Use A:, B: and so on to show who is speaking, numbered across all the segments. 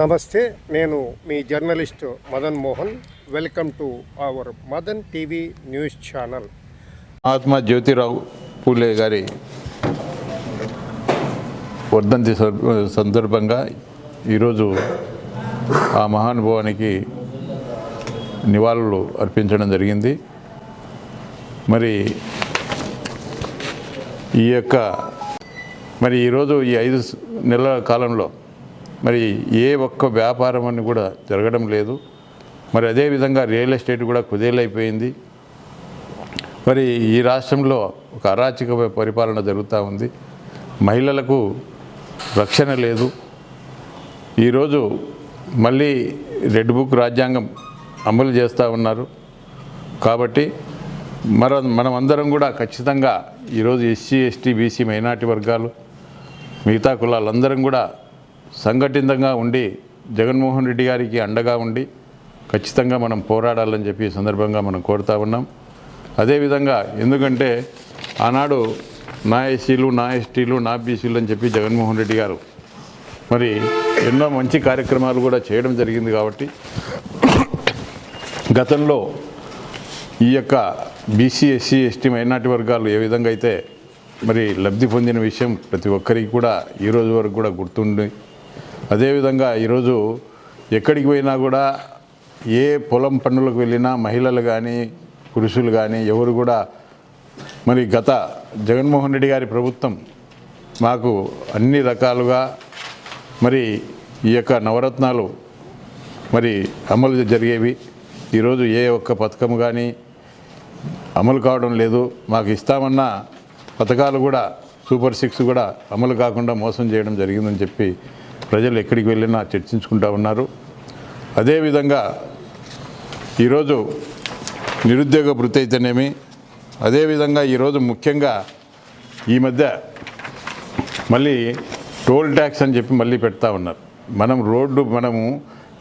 A: నమస్తే నేను మీ journalist Madan Mohan. Welcome to our Madan TV news channel.
B: Mahatma Jyotirao Phule గారి వర్ధంతి సందర్భంగా ఈరోజు ఆ మహానుభవానికి నివాళులు అర్పించడం జరిగింది. మరి ఈ యొక్క మరి ఈరోజు ఈ ఐదు నెలల కాలంలో మరి ఏ ఒక్క వ్యాపారం అని కూడా జరగడం లేదు. మరి అదేవిధంగా రియల్ ఎస్టేట్ కూడా కుదేలైపోయింది. మరి ఈ రాష్ట్రంలో ఒక అరాచక పరిపాలన జరుగుతూ ఉంది. మహిళలకు రక్షణ లేదు. ఈరోజు మళ్ళీ రెడ్ బుక్ రాజ్యాంగం అమలు చేస్తూ ఉన్నారు. కాబట్టి మన మనమందరం కూడా ఖచ్చితంగా ఈరోజు ఎస్సీ ఎస్టీ బీసీ మైనార్టీ వర్గాలు మిగతా కులాలందరం కూడా సంఘటితంగా ఉండి జగన్మోహన్ రెడ్డి గారికి అండగా ఉండి ఖచ్చితంగా మనం పోరాడాలని చెప్పి సందర్భంగా మనం కోరుతా ఉన్నాం. అదేవిధంగా ఎందుకంటే ఆనాడు నా ఎస్సీలు నా ఎస్టీలు నా బీసీలు అని చెప్పి జగన్మోహన్ రెడ్డి గారు మరి ఎన్నో మంచి కార్యక్రమాలు కూడా చేయడం జరిగింది కాబట్టి గతంలో ఈ యొక్క బీసీ ఎస్సీ ఎస్టీ మైనార్టీ వర్గాలు ఏ విధంగా అయితే మరి లబ్ధి పొందిన విషయం ప్రతి ఒక్కరికి కూడా ఈరోజు వరకు కూడా గుర్తుండి అదేవిధంగా ఈరోజు ఎక్కడికి పోయినా కూడా ఏ పొలం పనులకు వెళ్ళినా మహిళలు కానీ పురుషులు కానీ ఎవరు కూడా మరి గత జగన్మోహన్ రెడ్డి గారి ప్రభుత్వం మాకు అన్ని రకాలుగా మరి ఈ యొక్క నవరత్నాలు మరి అమలు జరిగేవి. ఈరోజు ఏ ఒక్క పథకం కానీ అమలు కావడం లేదు. మాకు ఇస్తామన్న పథకాలు కూడా సూపర్ సిక్స్ కూడా అమలు కాకుండా మోసం చేయడం జరిగిందని చెప్పి ప్రజలు ఎక్కడికి వెళ్ళినా చర్చించుకుంటా ఉన్నారు. అదేవిధంగా ఈరోజు నిరుద్యోగ వృత్తి అయితేనేమి అదేవిధంగా ఈరోజు ముఖ్యంగా ఈ మధ్య మళ్ళీ టోల్ ట్యాక్స్ అని చెప్పి మళ్ళీ పెడతా ఉన్నారు. మనం రోడ్డు మనము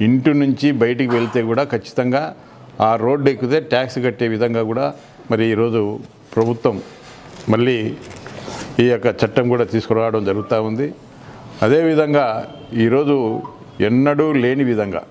B: ఇంటి నుంచి బయటికి వెళ్తే కూడా ఖచ్చితంగా ఆ రోడ్డు ఎక్కితే ట్యాక్స్ కట్టే విధంగా కూడా మరి ఈరోజు ప్రభుత్వం మళ్ళీ ఈ యొక్క చట్టం కూడా తీసుకురావడం జరుగుతూ ఉంది. అదేవిధంగా ఈరోజు ఎన్నడూ లేని విధంగా